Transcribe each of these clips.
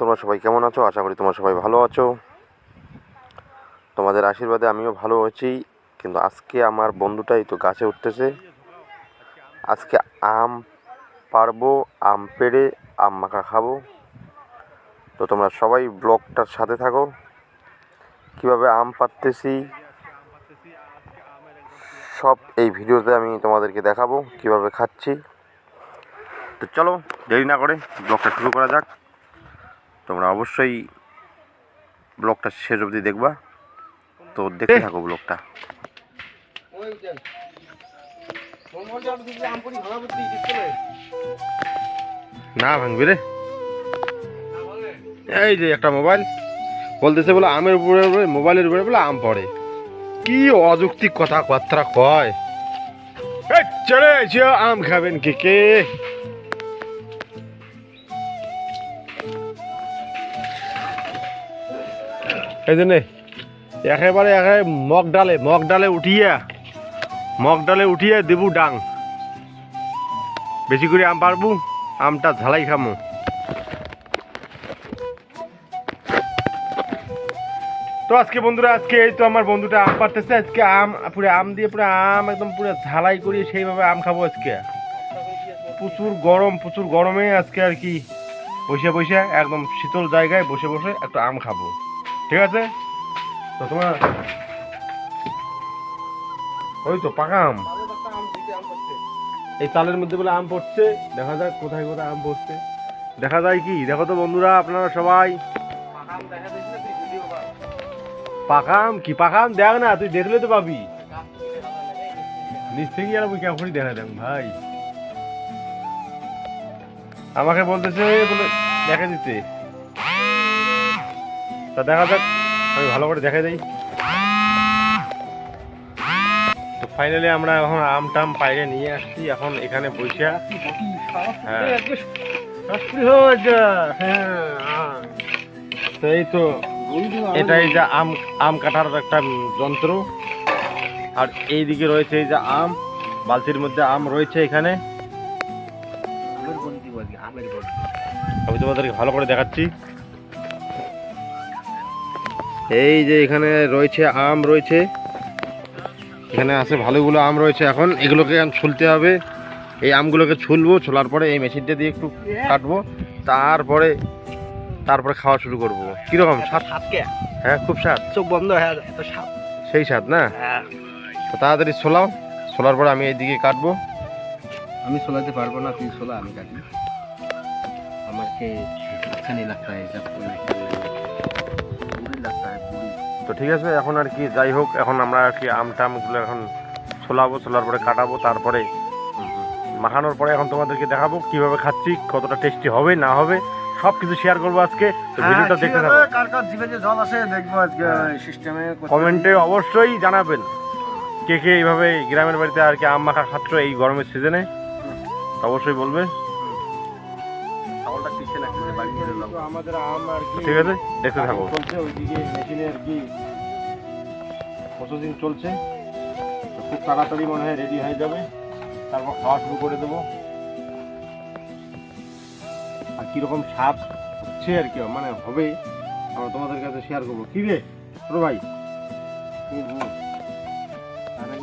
তোমরা সবাই কেমন আছো? আশা করি তোমরা সবাই ভালো আছো। তোমাদের আশীর্বাদে আমিও ভালো আছি, কিন্তু আজকে আমার বন্ধুটাই তো গাছে উঠতেছে। আজকে আম পারব, আম পেড়ে, আম মাখা খাব। তো তোমরা সবাই ব্লগটার সাথে থাকো। কীভাবে আম পাড়তেছি, সব এই ভিডিওতে আমি তোমাদেরকে দেখাবো, কীভাবে খাচ্ছি। তো চলো দেরি না করে ব্লগটা শুরু করা যাক। তোমরা অবশ্যই ব্লগটা শেষ অবধি দেখবা। তো দেখতে থাকো ব্লগটা। না ভাঙবি রে। এই যে একটা মোবাইল। বলতেছে বলে আমের উপরে মোবাইলের উপরে বলে আম পড়ে। কি অযৌক্তিক কথা বার্তা কয়। চলে আম খাবেন কে কে? এই একেবারে একেবারে মগ ডালে মগ ডালে উঠিয়া মগ ডালে উঠিয়া দেবু ডাং। বেশি করে আম পারব আমটা ঝালাই খামো। তো আজকে বন্ধুরা, আজকে এই তো আমার বন্ধুটা আম পারতেছে আজকে আম, পুরো আম দিয়ে পুরো আম একদম পুরো ঝালাই করিয়ে সেইভাবে আম খাব আজকে। প্রচুর গরম, প্রচুর গরমে আজকে আর কি বসে বসে একদম শীতল জায়গায় বসে বসে একটা আম খাব। ঠিক আছে? তো তোমার ওই তো পাকা আম। এই তালের মধ্যে বলে আম পড়ছে। দেখা যাক কোথায় কোথায় আম পড়ছে। দেখা যায় কি? দেখো তো বন্ধুরা, আপনারা সবাই। পাকাম কি? পাকাম দেখ না, তুই দেখলে তো পাবি। নিচ থেকে আর কেমন দেখা দেখ ভাই। আমাকে বলতেছে, বলে দেখা দিতে। তা দেখা যাক, আমি ভালো করে দেখা যাই তো ফাইনালি আমরা এখন আম টাম পাইরে নিয়ে আসছি, এখন এখানে বসে হ্যাঁ। তো এই তো, এটাই যে আম আম কাটার একটা যন্ত্র। আর এই দিকে রয়েছে এই যে আম, বালতির মধ্যে আম রয়েছে এখানে। আমি তোমাদেরকে ভালো করে দেখাচ্ছি। এই যে এখানে রয়েছে আম রয়েছে। এখানে আছে ভালোগুলো আম রয়েছে এখন। এগুলোকে ছুলতে হবে। এই আমগুলোকে ছুলবো ছোলার পরে এই মেশিনটা দিয়ে একটু কাটবো। তারপরে তারপরে খাওয়া শুরু করব। কীরকম স্বাদ? হ্যাঁ খুব স্বাদ। চোখ বন্ধ হ্যাঁ এত স্বাদ। সেই স্বাদ না? হ্যাঁ। তো তাড়াতাড়ি ছোলাও। ছোলার পরে আমি এই দিকে কাটবো। আমি ছোলাতে পারব না তুই ছোলা আমি কাটি। আমাকে আচ্ছা তো ঠিক আছে এখন আর কি যাই হোক এখন আমরা আর কি আম টামগুলো এখন ছোলাবো ছোলার পরে কাটাবো তারপরে মাখানোর পরে এখন তোমাদেরকে দেখাবো কীভাবে খাচ্ছি কতটা টেস্টি হবে না হবে সব কিছু শেয়ার করব আজকে। তো ভিডিওটা দেখতে থাকো। কার কার জিভে যে জল আসে দেখব আজকে হ্যাঁ। সিস্টেমে কমেন্টে অবশ্যই জানাবেন কে কে এইভাবে গ্রামের বাড়িতে আর কি আম মাখা খাচ্ছ এই গরমের সিজনে অবশ্যই বলবে। আমাদের আম আর কি ঠিক আছে? দেখতে থাকো। চলছে ওইদিকে মেশিনে আর কি প্রসেসিং চলছে। খুব তাড়াতাড়ি মনে হয় রেডি হয়ে যাবে। তারপর খাওয়া শুরু করে দেবো। আর কীরকম স্বাদ হচ্ছে আর কি মানে হবে আমরা তোমাদের কাছে শেয়ার করব। কি রে ছোটো ভাই? মানে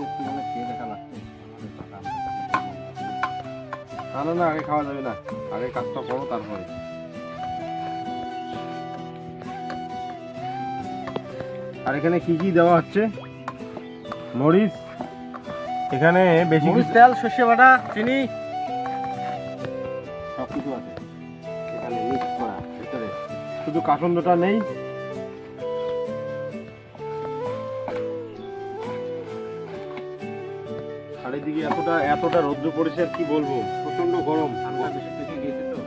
না না না আগে খাওয়া যাবে না। আগে কাজটা করো তারপরে। আর এখানে কি কি দেওয়া হচ্ছে? মরিচ এখানে বেশি মরিচ তেল সর্ষে বাটা চিনি। সব কিছু আছে। এখানে মিক্স করা ভিতরে। শুধু কাসন্দটা নেই। আর এদিকে এতটা এতটা রৌদ্র পড়েছে আর কি বলব? প্রচণ্ড গরম। ঠান্ডা বেশি পেকে গিয়েছে তো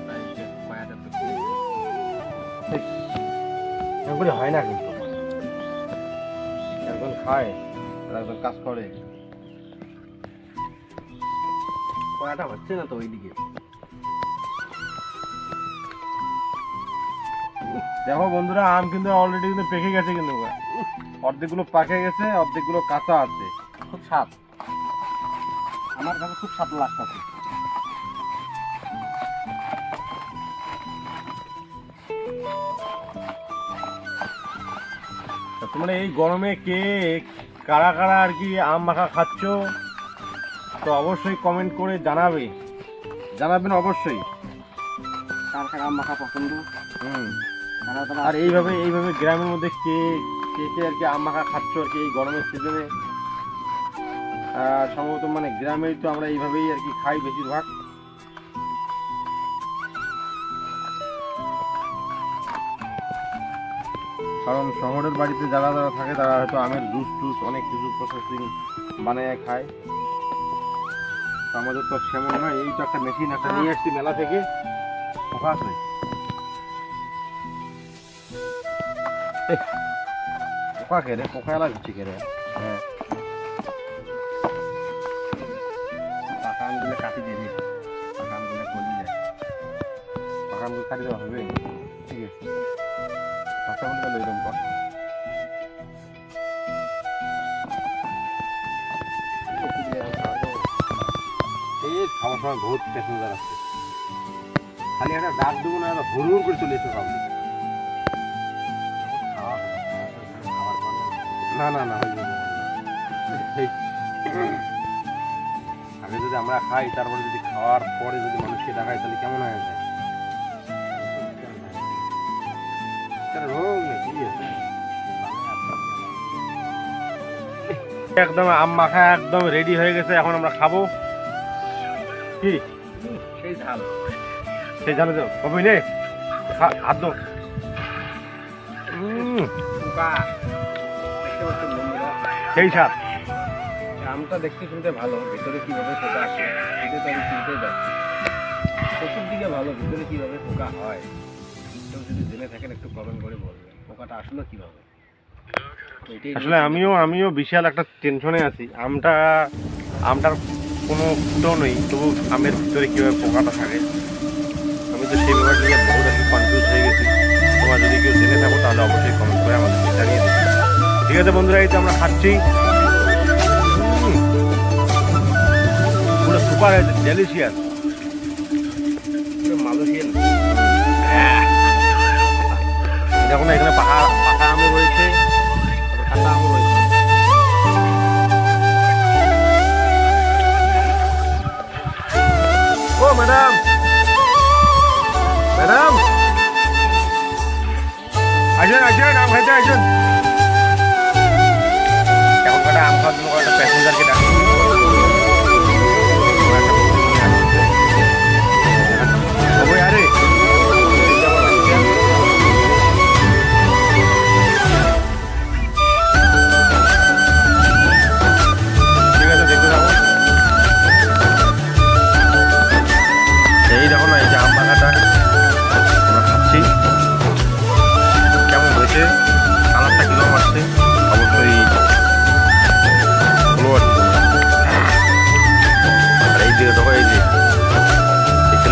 হয় না কিন্তু। আর একজন কাজ করে। কয়াটা হচ্ছে না তো ওইদিকে। দেখো বন্ধুরা, আম কিন্তু অলরেডি কিন্তু পেকে গেছে কিন্তু অর্ধেকগুলো পাকে গেছে, অর্ধেকগুলো কাঁচা আছে। খুব স্বাদ। আমার কাছে খুব স্বাদ লাগতেছে তোমরা এই গরমে কে কারা কারা আর কি আম মাখা খাচ্ছ তো অবশ্যই কমেন্ট করে জানাবে। জানাবেন অবশ্যই। কার কার আম মাখা পছন্দ? হুম। আর এইভাবে এইভাবে গ্রামের মধ্যে কে কে কে আর কি আম মাখা খাচ্ছ আর কি এই গরমের সিজনে সম্ভবত মানে গ্রামেই তো আমরা এইভাবেই আর কি খাই বেশিরভাগ। কারণ শহরের বাড়িতে যারা যারা থাকে তারা হয়তো আমের জুস টুস অনেক কিছু প্রসেসিং বানিয়ে খায়। আমাদের তো সেমন না এই তো একটা মেশিন একটা নিয়ে আসছি মেলা থেকে। আছে? এই, পোকা খেয়ে রে? পোকা লাগছে কে রে? হ্যাঁ। পাকা আমগুলো কাটি দিয়ে পাকা আমগুলো কাটি দেওয়া হবে। ঠিক আছে। বহুত আছে। খালি একটা ডাক দেবো না হুড় করে চলে পর না। না না আগে যদি আমরা খাই, তারপরে যদি খাওয়ার পরে যদি মানুষ সেটা তাহলে কেমন হয়ে যায়? একদম আম মাখা একদম রেডি হয়ে গেছে এখন আমরা খাব। কি? সেই ঝাল। সেই জানো তো কবি নে? হাত দো সেই স্বাদ আমটা দেখতে শুনতে ভালো ভেতরে কীভাবে পোকা আসে এটা তো আমি চিনতে যাচ্ছি চতুর্দিকে ভালো ভিতরে কীভাবে পোকা হয় কেউ যদি জেনে থাকেন একটু কমেন্ট করে বলবেন পোকাটা আসলো কীভাবে? আসলে আমিও আমিও বিশাল একটা টেনশনে আছি। আমটা আমটার কোনো ফুটো নেই তবু আমের ভিতরে কীভাবে পোকাটা থাকে? আমি তো সেই ব্যাপার নিয়ে বহুত আর কনফিউজ হয়ে গেছি। তোমরা যদি কেউ জেনে থাকো তাহলে অবশ্যই কমেন্ট করে আমাদের জানিয়ে দেবে ঠিক আছে বন্ধুরা এই তো আমরা খাচ্ছি। পুরো সুপার হয়েছে ডেলিশিয়াস পুরো মালয়েশিয়ান। দেখুন এখানে পাহাড় পাকা আমও রয়েছে।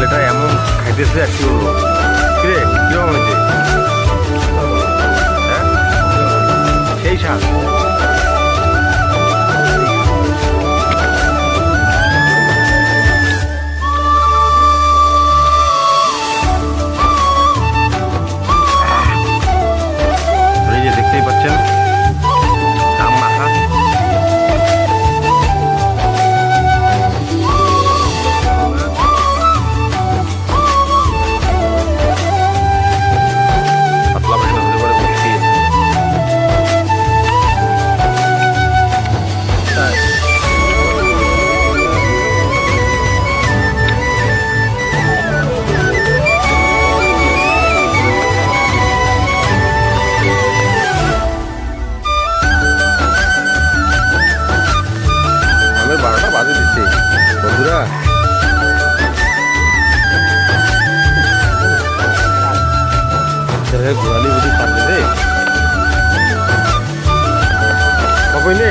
ছেলেটা এমন খাইতেছে আর কি বলব কিরে কীরকম হয়েছে? হ্যাঁ? সেই স্বাদ। ছেলে ঘোরালি বুঝি পারবে রে? কবইলে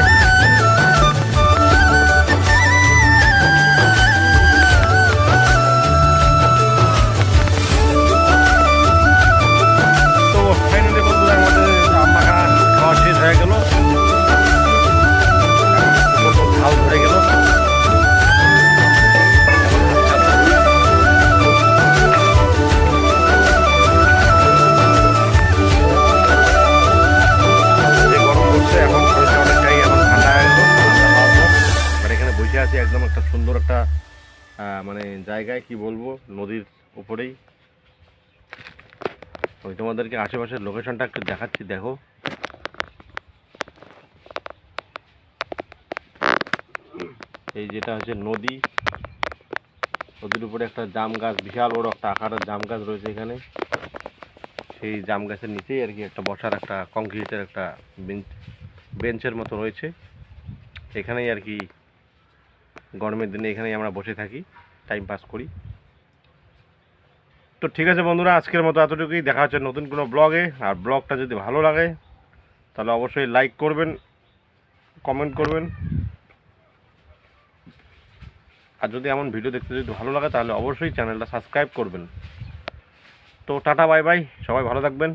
আছি, একদম একটা সুন্দর একটা মানে জায়গায়, কি বলব, নদীর উপরেই। আমি তোমাদেরকে আশেপাশের লোকেশনটা একটু দেখাচ্ছি, দেখো। এই যেটা হচ্ছে নদী, নদীর উপরে একটা জাম গাছ, বিশাল বড় একটা আকারের জাম গাছ রয়েছে এখানে। সেই জাম গাছের নিচেই আর কি একটা বসার একটা কংক্রিটের একটা বেঞ্চ বেঞ্চের মতো রয়েছে। এখানেই আর কি গরমের দিনে এখানেই আমরা বসে থাকি টাইম পাস করি। তো ঠিক আছে বন্ধুরা, আজকের মতো এতটুকুই। দেখা হচ্ছে নতুন কোনো ব্লগে আর ব্লগটা যদি ভালো লাগে, তাহলে অবশ্যই লাইক করবেন কমেন্ট করবেন। আর যদি এমন ভিডিও দেখতে যদি ভালো লাগে, তাহলে অবশ্যই চ্যানেলটা সাবস্ক্রাইব করবেন। তো টাটা বাই বাই সবাই ভালো থাকবেন